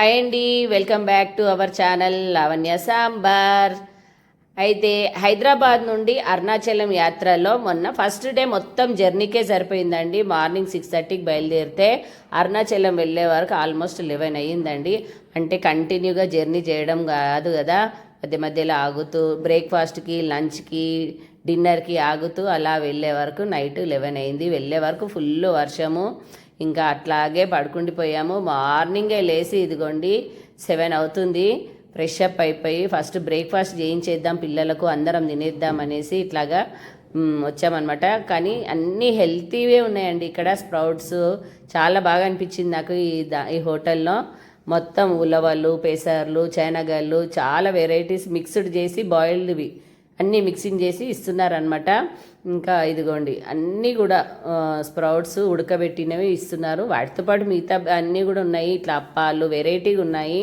Hi అండి welcome back to our channel Lavanya sambar. అయితే హైదరాబాద్ నుండి అరుణాచలం యాత్రలో మొన్న ఫస్ట్ డే మొత్తం జర్నీకే సరిపోయిందండి. మార్నింగ్ సిక్స్ థర్టీకి బయలుదేరితే అరుణాచలం వెళ్ళే వరకు ఆల్మోస్ట్ లెవెన్ అయ్యిందండి. అంటే కంటిన్యూగా జర్నీ చేయడం కాదు కదా. మధ్య మధ్యలో ఆగుతూ బ్రేక్ఫాస్ట్కి లంచ్కి డిన్నర్కి ఆగుతూ అలా వెళ్ళే వరకు నైట్ లెవెన్ అయింది. వెళ్ళే వరకు ఫుల్ వర్షము. ఇంకా అట్లాగే పడుకుండిపోయాము. మార్నింగే లేచి ఇదిగోండి సెవెన్ అవుతుంది. ఫ్రెష్ అప్ అయిపోయి ఫస్ట్ బ్రేక్ఫాస్ట్ చేయించేద్దాం పిల్లలకు అందరం తినేద్దాం అనేసి ఇట్లాగా వచ్చామన్నమాట. కానీ అన్నీ హెల్తీవే ఉన్నాయండి ఇక్కడ స్ప్రౌట్స్. చాలా బాగా అనిపించింది నాకు ఈ దా ఈ హోటల్లో. మొత్తం ఉలవలు పెసర్లు శనగలు చాలా వెరైటీస్ మిక్స్డ్ చేసి బాయిల్డ్వి. అన్నీ మిక్సింగ్ చేసి ఇస్తున్నారనమాట ఇంకా ఇదిగోండి అన్నీ కూడా స్ప్రౌట్స్ ఉడకబెట్టినవి ఇస్తున్నారు. వాటితో పాటు మిగతా అన్నీ కూడా ఉన్నాయి. ఇట్లా అప్పాలు వెరైటీగా ఉన్నాయి.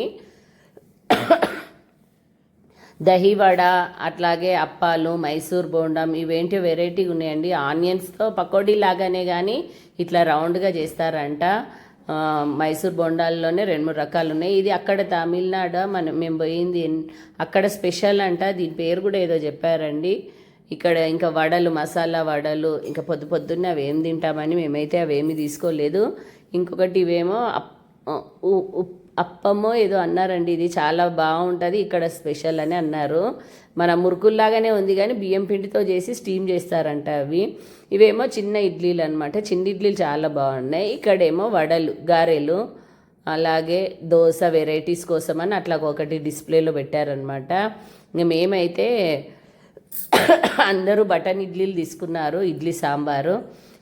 దహివడ అట్లాగే అప్పాలు మైసూర్ బోండం ఇవేంటి వెరైటీగా ఉన్నాయండి. ఆనియన్స్తో పకోడీ లాగానే కానీ ఇట్లా రౌండ్గా చేస్తారంట. మైసూర్ బొండాల్లోనే రెండు మూడు రకాలు ఉన్నాయి ఇది అక్కడ తమిళనాడు మనం మేము పోయింది. అక్కడ స్పెషల్ అంట. దీని పేరు కూడా ఏదో చెప్పారండి. ఇక్కడ ఇంకా వడలు మసాలా వడలు ఇంకా పొద్దు పొద్దున్నే అవి ఏం తింటామని మేమైతే అవేమి తీసుకోలేదు. ఇంకొకటి ఇవేమో అప్ ఉ- అప్పమో ఏదో అన్నారండి. ఇది చాలా బాగుంటుంది ఇక్కడ స్పెషల్ అని అన్నారు. మన మురుకుల్లాగానే ఉంది కానీ బియ్యం పిండితో చేసి స్టీమ్ చేస్తారంట అవి. ఇవేమో చిన్న ఇడ్లీలు అనమాట చిన్న ఇడ్లీలు చాలా బాగున్నాయి. ఇక్కడేమో వడలు గారెలు అలాగే దోశ వెరైటీస్ కోసం అని అట్లా ఒకటి డిస్ప్లేలో పెట్టారనమాట ఇంక మేమైతే అందరూ బటన్ ఇడ్లీలు తీసుకున్నారు ఇడ్లీ సాంబారు.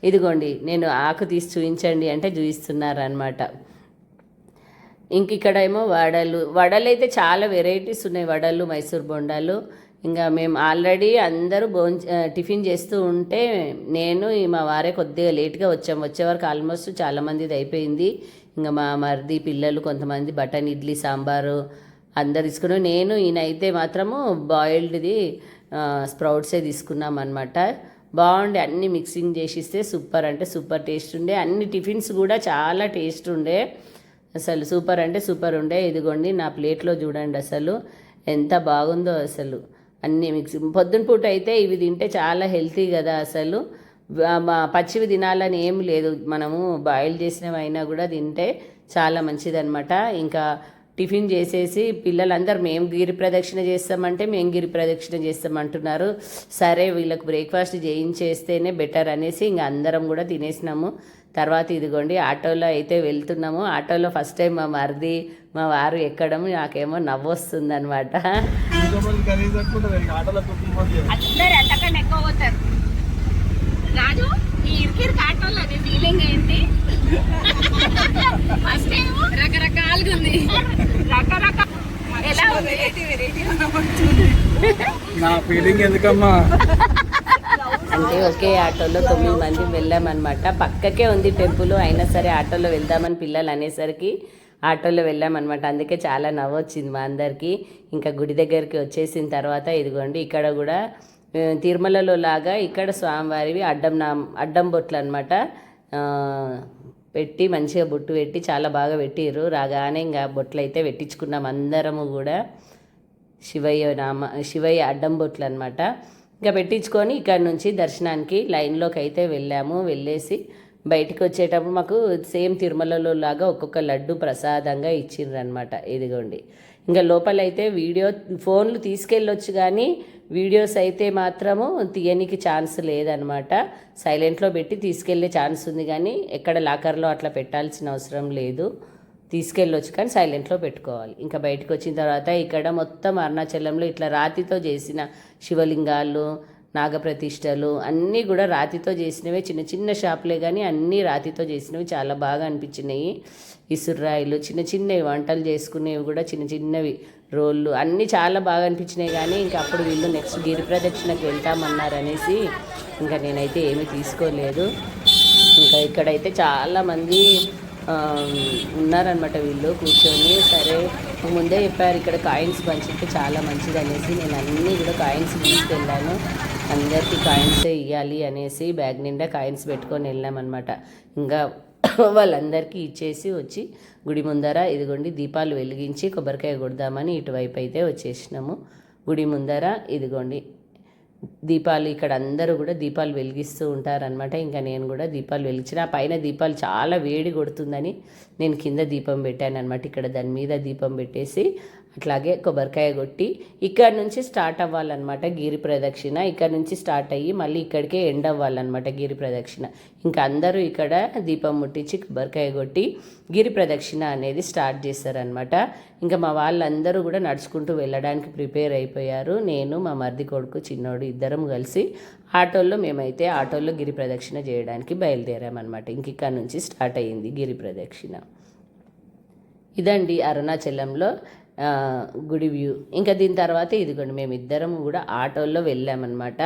ఇదిగోండి నేను ఆకు తీసి చూపించండి అంటే చూపిస్తున్నారు అనమాట ఇంక ఇక్కడ ఏమో వడలు వడలు అయితే చాలా వెరైటీస్ ఉన్నాయి వడలు మైసూర్ బొండాలు. ఇంకా మేము ఆల్రెడీ అందరూ భోజ టిఫిన్ చేస్తూ ఉంటే నేను మా వారే కొద్దిగా లేట్గా వచ్చాం. వచ్చేవరకు ఆల్మోస్ట్ చాలామందిది అయిపోయింది. ఇంకా మా మరిది పిల్లలు కొంతమంది బటన్ ఇడ్లీ సాంబారు అందరు తీసుకున్నాం నేను ఈయన అయితే మాత్రము బాయిల్డ్ది స్ప్రౌట్సే తీసుకున్నాం అనమాట బాగుండే అన్ని మిక్సింగ్ చేసిస్తే సూపర్ అంటే సూపర్ టేస్ట్ ఉండే. అన్ని టిఫిన్స్ కూడా చాలా టేస్ట్ ఉండే. అసలు సూపర్ అంటే సూపర్ ఉండే. ఇదిగోండి నా ప్లేట్లో చూడండి అసలు ఎంత బాగుందో అసలు. అన్ని మిక్స్ పొద్దున పూట అయితే ఇవి తింటే చాలా హెల్తీ కదా అసలు. మా పచ్చివి తినాలని ఏం లేదు. మనము బాయిల్ చేసినవి అయినా కూడా తింటే చాలా మంచిదన్నమాట. ఇంకా టిఫిన్ చేసేసి పిల్లలందరూ మేము గిరి ప్రదక్షిణ చేస్తామంటే మేము గిరి ప్రదక్షిణ చేస్తామంటున్నారు. సరే వీళ్ళకి బ్రేక్ఫాస్ట్ చేయించేస్తేనే బెటర్ అనేసి ఇంకా అందరం కూడా తినేసినాము. తర్వాత ఇదిగోండి ఆటోలో అయితే వెళ్తున్నాము. ఆటోలో ఫస్ట్ టైం మా మరిది మా వారు ఎక్కడం నాకేమో నవ్వు వస్తుంది అనమాట రాజు ఈ ఫీలింగ్ ఏంటి ఫస్ట్ ఏమో రకరకాలుగా ఉంది రకరకాల ఎలా ఉంది? నా ఫీలింగ్ ఎందుకమ్మా? అంటే ఒకే ఆటోలో తొమ్మిది మంది వెళ్ళామన్నమాట. పక్కకే ఉంది టెంపుల్ అయినా సరే ఆటోలో వెళ్దామని పిల్లలు అనేసరికి ఆటోలో వెళ్ళామన్నమాట. అందుకే చాలా నవ్వు వచ్చింది మా అందరికీ. ఇంకా గుడి దగ్గరికి వచ్చేసిన తర్వాత ఇదిగోండి ఇక్కడ కూడా తిరుమలలో లాగా ఇక్కడ స్వామివారివి అడ్డం నా అడ్డం బొట్లు అనమాట పెట్టి మంచిగా బొట్టు పెట్టి చాలా బాగా పెట్టిర్రు. రాగానే ఇంకా బొట్లు అయితే పెట్టించుకున్నాం అందరము కూడా. శివయ్య నామ శివయ్య అడ్డం బొట్లు అనమాట ఇంకా పెట్టించుకొని ఇక్కడ నుంచి దర్శనానికి లైన్లోకి అయితే వెళ్ళాము. వెళ్ళేసి బయటికి వచ్చేటప్పుడు మాకు సేమ్ తిరుమలలో లాగా ఒక్కొక్క లడ్డు ప్రసాదంగా ఇచ్చిండ్రు అనమాట ఇదిగోండి. ఇంకా లోపలైతే వీడియో ఫోన్లు తీసుకెళ్ళొచ్చు కానీ వీడియోస్ అయితే మాత్రము తీయనికి ఛాన్స్ లేదనమాట. సైలెంట్లో పెట్టి తీసుకెళ్ళే ఛాన్స్ ఉంది కానీ ఎక్కడ లాకర్లో అట్లా పెట్టాల్సిన అవసరం లేదు. తీసుకెళ్ళొచ్చు కానీ సైలెంట్లో పెట్టుకోవాలి. ఇంకా బయటకు వచ్చిన తర్వాత ఇక్కడ మొత్తం అరుణాచలంలో ఇట్లా రాతితో చేసిన శివలింగాలు నాగప్రతిష్టలు అన్నీ కూడా రాతితో చేసినవే. చిన్న చిన్న షాపులే కానీ అన్నీ రాతితో చేసినవి చాలా బాగా అనిపించినాయి. ఇసురాయిలు చిన్న చిన్నవి వంటలు చేసుకునేవి కూడా చిన్న చిన్నవి. రోళ్ళు అన్నీ చాలా బాగా అనిపించినాయి కానీ ఇంకా అప్పుడు వీళ్ళు నెక్స్ట్ గిరి ప్రదక్షిణకు వెళ్తామన్నారు అనేసి ఇంకా నేనైతే ఏమీ తీసుకోలేదు. ఇంకా ఇక్కడైతే చాలామంది ఉన్నారనమాట వీళ్ళు కూర్చొని. సరే ముందే చెప్పారు ఇక్కడ కాయిన్స్ పంచితే చాలా మంచిది అనేసి నేను అన్నీ కూడా కాయిన్స్ తీసుకెళ్ళాను. అందరికీ కాయిన్సే ఇవ్వాలి అనేసి బ్యాగ్ నిండా కాయిన్స్ పెట్టుకొని వెళ్ళామన్నమాట. ఇంకా వాళ్ళందరికీ ఇచ్చేసి వచ్చి గుడి ముందర ఇదిగోండి దీపాలు వెలిగించి కొబ్బరికాయ కొడదామని ఇటువైపు అయితే వచ్చేసినాము. గుడి ముందర ఇదిగోండి దీపాలు ఇక్కడ అందరూ కూడా దీపాలు వెలిగిస్తూ ఉంటారనమాట ఇంకా నేను కూడా దీపాలు వెలిగించిన ఆ పైన దీపాలు చాలా వేడి కొడుతుందని నేను కింద దీపం పెట్టాను అనమాట ఇక్కడ దాని మీద దీపం పెట్టేసి అట్లాగే కొబ్బరికాయ కొట్టి ఇక్కడ నుంచి స్టార్ట్ అవ్వాలన్నమాట గిరి ప్రదక్షిణ. ఇక్కడ నుంచి స్టార్ట్ అయ్యి మళ్ళీ ఇక్కడికే ఎండ్ అవ్వాలన్నమాట గిరి ప్రదక్షిణ. ఇంకా అందరూ ఇక్కడ దీపం ముట్టించి కొబ్బరికాయ కొట్టి గిరి ప్రదక్షిణ అనేది స్టార్ట్ చేస్తారనమాట ఇంకా మా వాళ్ళందరూ కూడా నడుచుకుంటూ వెళ్ళడానికి ప్రిపేర్ అయిపోయారు. నేను మా మరిది కొడుకు చిన్నోడు ఇద్దరం కలిసి ఆటోల్లో మేమైతే ఆటోల్లో గిరి ప్రదక్షిణ చేయడానికి బయలుదేరామన్నమాట. ఇంక ఇక్కడ నుంచి స్టార్ట్ అయ్యింది గిరి ప్రదక్షిణ. ఇదండి అరుణాచలంలో గుడి వ్యూ. ఇంకా దీని తర్వాత ఇదిగోండి మేము ఇద్దరం కూడా ఆటోల్లో వెళ్ళామన్నమాట.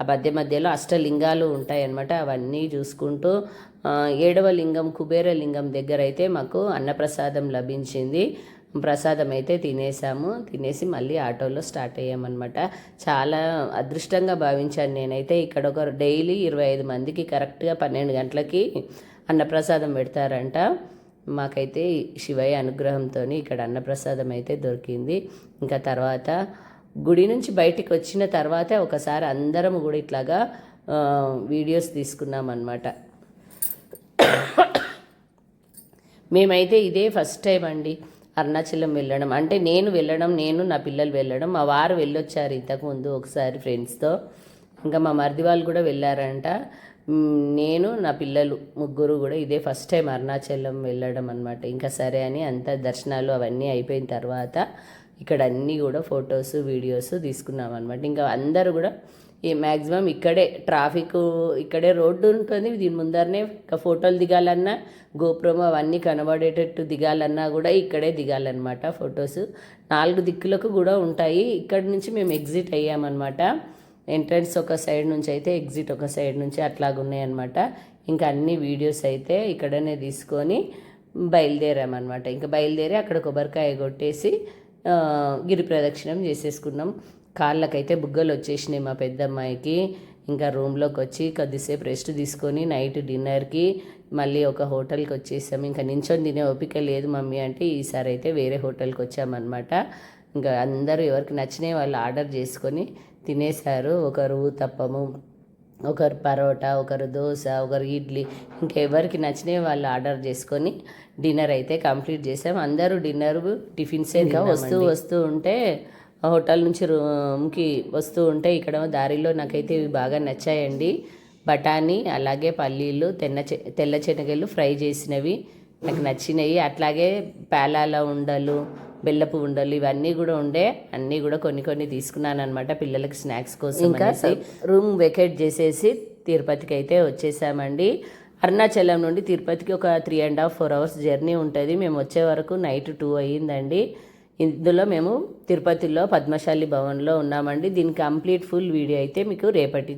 ఆ మధ్య మధ్యలో అష్టలింగాలు ఉంటాయన్నమాట. అవన్నీ చూసుకుంటూ ఏడవ లింగం కుబేర లింగం దగ్గర అయితే మాకు అన్నప్రసాదం లభించింది. ప్రసాదం అయితే తినేసాము. తినేసి మళ్ళీ ఆటోలో స్టార్ట్ అయ్యామన్నమాట. చాలా అదృష్టంగా భావించాను నేనైతే. ఇక్కడ ఒక డైలీ ఇరవై ఐదు మందికి కరెక్ట్గా పన్నెండు గంటలకి అన్నప్రసాదం పెడతారంట. మాకైతే శివయ్య అనుగ్రహంతో ఇక్కడ అన్నప్రసాదం అయితే దొరికింది. ఇంకా తర్వాత గుడి నుంచి బయటికి వచ్చిన తర్వాత ఒకసారి అందరం కూడా ఇట్లాగా వీడియోస్ తీసుకున్నాం అన్నమాట మేమైతే ఇదే ఫస్ట్ టైం అండి అరుణాచలం వెళ్ళడం. అంటే నేను వెళ్ళడం నేను నా పిల్లలు వెళ్ళడం. మా వారు వెళ్ళొచ్చారు ఇంతకుముందు ఒకసారి ఫ్రెండ్స్తో ఇంకా మా మరిది వాళ్ళు కూడా వెళ్ళారంట. నేను నా పిల్లలు ముగ్గురు కూడా ఇదే ఫస్ట్ టైం అరుణాచలం వెళ్ళడం అనమాట ఇంకా సరే అని అంత దర్శనాలు అవన్నీ అయిపోయిన తర్వాత ఇక్కడ అన్నీ కూడా ఫొటోస్ వీడియోస్ తీసుకున్నాం అనమాట ఇంకా అందరూ కూడా ఈ మ్యాక్సిమం ఇక్కడే ట్రాఫిక్ ఇక్కడే రోడ్డు ఉంటుంది. దీని ముందరనే ఇంకా ఫోటోలు దిగాలన్నా గోపురం అవన్నీ కనబడేటట్టు దిగాలన్నా కూడా ఇక్కడే దిగాలన్నమాట ఫొటోస్ నాలుగు దిక్కులకు కూడా ఉంటాయి. ఇక్కడ నుంచి మేము ఎగ్జిట్ అయ్యామన్నమాట. ఎంట్రన్స్ ఒక సైడ్ నుంచి అయితే ఎగ్జిట్ ఒక సైడ్ నుంచి అట్లాగున్నాయన్నమాట. ఇంకా అన్ని వీడియోస్ అయితే ఇక్కడనే తీసుకొని బయలుదేరామన్నమాట. ఇంకా బయలుదేరి అక్కడ కొబ్బరికాయ కొట్టేసి గిరి ప్రదక్షిణం చేసేసుకున్నాం. కాళ్ళకైతే బుగ్గలు వచ్చేసినాయి మా పెద్దమ్మాయికి. ఇంకా రూమ్లోకి వచ్చి కొద్దిసేపు రెస్ట్ తీసుకొని నైట్ డిన్నర్కి మళ్ళీ ఒక హోటల్కి వచ్చేసాం. ఇంకా నించొని తినే ఓపిక లేదు మమ్మీ అంటే ఈసారి అయితే వేరే హోటల్కి వచ్చామన్నమాట. ఇంకా అందరూ ఎవరికి నచ్చినాయి వాళ్ళు ఆర్డర్ చేసుకొని తినేశారు. ఒకరు ఊతప్పము ఒకరు పరోటా ఒకరు దోశ ఒకరు ఇడ్లీ ఇంకా ఎవరికి నచ్చినవి వాళ్ళు ఆర్డర్ చేసుకొని డిన్నర్ అయితే కంప్లీట్ చేసాం అందరూ డిన్నర్ టిఫిన్స్ ఇంకా వస్తూ వస్తూ ఉంటే హోటల్ నుంచి రూమ్కి వస్తూ ఉంటే ఇక్కడ దారిలో నాకైతే ఇవి బాగా నచ్చాయండి. బఠానీ అలాగే పల్లీలు తెల్ల చె తెల్ల శనగలు ఫ్రై చేసినవి నాకు నచ్చినాయి. అట్లాగే పేలాల ఉండలు బెల్లపు ఉండలు ఇవన్నీ కూడా ఉండే అన్నీ కూడా కొన్ని కొన్ని తీసుకున్నాను అనమాట పిల్లలకి స్నాక్స్ కోసం ఇంకా రూమ్ వెకేట్ చేసేసి తిరుపతికి అయితే వచ్చేసామండి. అరుణాచలం నుండి తిరుపతికి ఒక three and half four hours journey ఉంటుంది. మేము వచ్చే వరకు నైట్ టూ అయ్యిందండి. ఇందులో మేము తిరుపతిలో పద్మశాలి భవన్లో ఉన్నామండి. దీని కంప్లీట్ ఫుల్ వీడియో అయితే మీకు రేపటి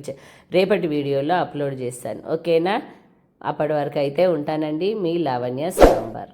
రేపటి వీడియోలో అప్లోడ్ చేస్తాను. ఓకేనా? అప్పటి వరకు అయితే ఉంటానండి. మీ లావణ్య సాంబార్.